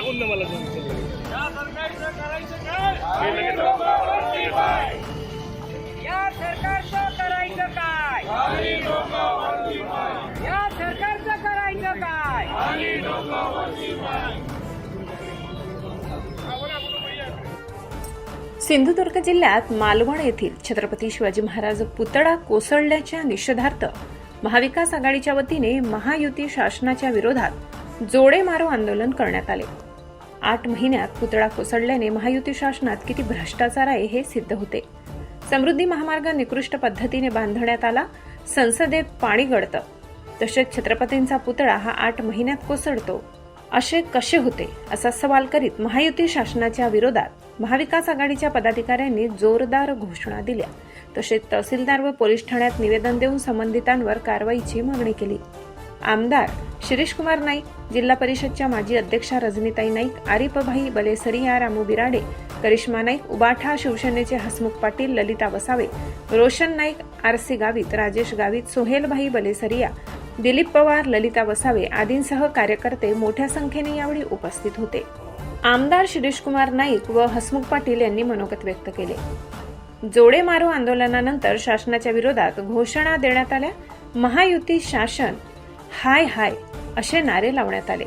ना मला या सरकारचं करायचं काय? या सरकारचं करायचं काय? सिंधुदुर्ग जिल्ह्यात मालवण येथील छत्रपती शिवाजी महाराज पुतळा कोसळल्याच्या निषेधार्थ महाविकास आघाडीच्या वतीने महायुती शासनाच्या विरोधात जोडे मारो आंदोलन करण्यात आले. आठ महिन्यात पुतळा कोसळल्याने महायुती शासनात किती भ्रष्टाचार आहे हे सिद्ध होते. समृद्धी महामार्ग निकृष्ट पद्धतीने बांधण्यात आला संसदेत पाणी गळतं. तसेच छत्रपतींचा पुतळा हा आठ महिन्यात कोसळतो. असे कसे होते असा सवाल करीत महायुती शासनाच्या विरोधात महाविकास आघाडीच्या पदाधिकाऱ्यांनी जोरदार घोषणा दिल्या. तसेच तहसीलदार व पोलीस ठाण्यात निवेदन देऊन संबंधितांवर कारवाईची मागणी केली. आमदार शिरीष कुमार नाईक जिल्हा परिषदच्या माजी अध्यक्षा रजनीताई नाईक आरिपभाई बलेसरिया रामू बिराडे करिश्मा नाईक उबाठा शिवसेनेचे हसमुख पाटील ललिता वसावे रोशन नाईक आरसी गावित राजेश गावित सोहेलभाई बलेसरिया दिलीप पवार ललिता वसावे आदींसह कार्यकर्ते मोठ्या संख्येने यावेळी उपस्थित होते. आमदार शिरीष कुमार नाईक व हसमुख पाटील यांनी मनोगत व्यक्त केले. जोडे मारो आंदोलनानंतर शासनाच्या विरोधात घोषणा देण्यात आल्या. महायुती शासन हाय हाय असे नारे लावण्यात आले.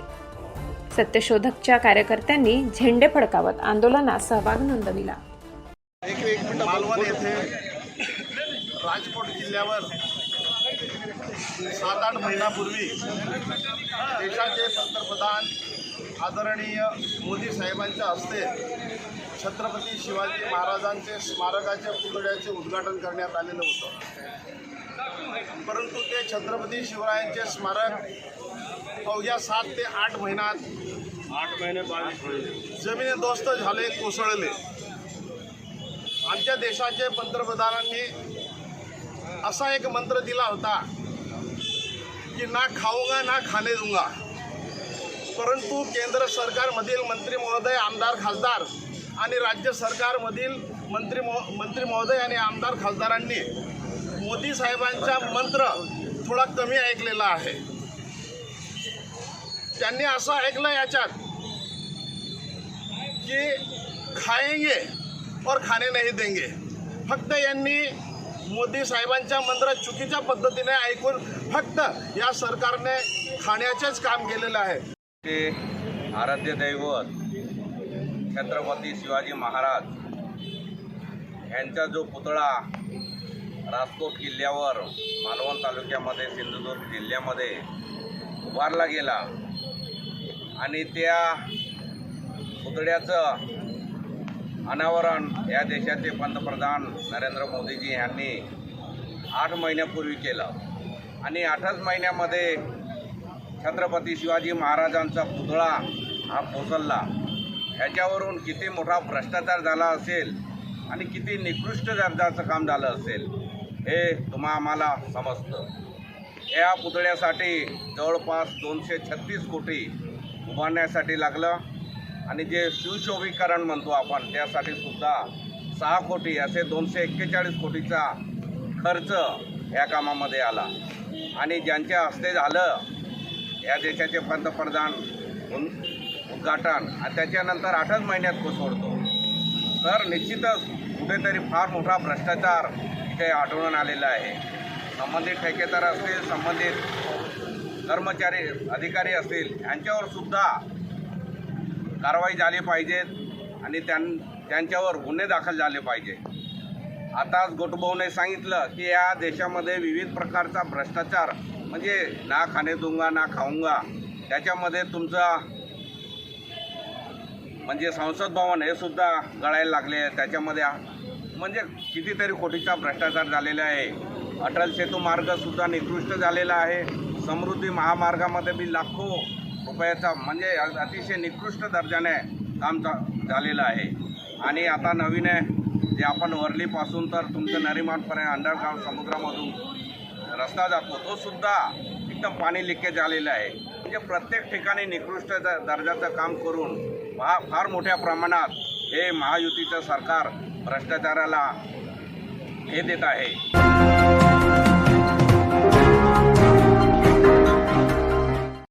सत्यशोधकच्या कार्यकर्त्यांनी झेंडे फडकावत आंदोलनात सहभाग नोंदविला. मालवण येथे राजकोट जिल्ह्यावर सात आठ महिन्यापूर्वी देशाचे पंतप्रधान आदरणीय मोदी साहेबांच्या हस्ते छत्रपती शिवाजी महाराजांचे स्मारकाच्या पुतळ्याचे उद्घाटन करण्यात आलेलं होतं. ते छत्रपती शिवरायांचे स्मारक अवघ्या सात ते आठ महिन्यात आठ महिने बावीस जमिनीदोस्त झाले कोसळले. आमच्या देशाचे पंतप्रधानांनी असा एक मंत्र दिला होता की ना खाऊंगा ना खाणे दूंगा. परंतु केंद्र सरकारमधील मंत्री महोदय आमदार खासदार आणि राज्य सरकारमधील मंत्री महो मंत्री महोदय आणि आमदार खासदारांनी मोदी साहेबांचा मंत्र थोडा कमी ऐकलेला आहे. त्यांनी असं ऐकलं याच्यात की खाएंगे और खाणे नाही देंगे. फक्त यांनी मोदी साहेबांच्या मंत्र चुकीच्या पद्धतीने ऐकून फक्त या सरकारने खाण्याचेच काम केलेलं आहे. ते आराध्य दैवत छत्रपती शिवाजी महाराज यांचा जो पुतळा राजकोट किल्ल्यावर मालवण तालुक्यामध्ये सिंधुदुर्ग जिल्ह्यामध्ये उभारला गेला. आणि त्या पुतळ्याचं अनावरण या देशाचे पंतप्रधान नरेंद्र मोदीजी यांनी आठ महिन्यापूर्वी केलं. आणि आठच महिन्यामध्ये छत्रपती शिवाजी महाराजांचा पुतळा हा कोसळला. ह्याच्यावरून किती मोठा भ्रष्टाचार झाला असेल आणि किती निकृष्ट दर्जाचं काम झालं असेल हे तुम्हा आम्हाला समजतं. या पुतळ्यासाठी जवळपास दोनशे छत्तीस कोटी उभारण्यासाठी लागलं. आणि जे सुशोभीकरण म्हणतो आपण त्यासाठी सुद्धा सहा कोटी असे दोनशे एक्केचाळीस कोटीचा खर्च या कामामध्ये आला. आणि ज्यांच्या हस्ते झालं या देशाचे पंतप्रधान उद्घाटन आणि त्याच्यानंतर आठच महिन्यात कोसळतो तर निश्चितच कुठेतरी फार मोठा भ्रष्टाचार काही आढळून आलेलं आहे. संबंधित ठेकेदार असतील संबंधित कर्मचारी अधिकारी असतील यांच्यावर सुद्धा कारवाई झाली पाहिजेत आणि त्यां त्यांच्यावर गुन्हे दाखल झाले पाहिजे. आताच गोटभाऊने सांगितलं की या देशामध्ये विविध प्रकारचा भ्रष्टाचार म्हणजे ना खाणे दूंगा ना खाऊंगा त्याच्यामध्ये तुमचा म्हणजे संसद भवन हे सुद्धा गळायला लागले त्याच्यामध्ये म्हणजे कितीतरी कोटीचा भ्रष्टाचार झालेला आहे. अटल सेतू मार्गसुद्धा निकृष्ट झालेला आहे. समृद्धी महामार्गामध्ये बी लाखो रुपयाचा म्हणजे अतिशय निकृष्ट दर्जाने काम चा झालेलं आहे. आणि आता नवीन आहे जे आपण वरलीपासून तर तुमचं नरिमानपर्यंत अंडरग्राऊंड समुद्रामधून रस्ता जातो तो सुद्धा एकदम पाणी लिकेज झालेलं आहे. म्हणजे प्रत्येक ठिकाणी निकृष्ट द- दर्जाचं काम करून फा फार मोठ्या प्रमाणात हे महायुतीचं सरकार भ्रष्टाचाराला हे देत आहे.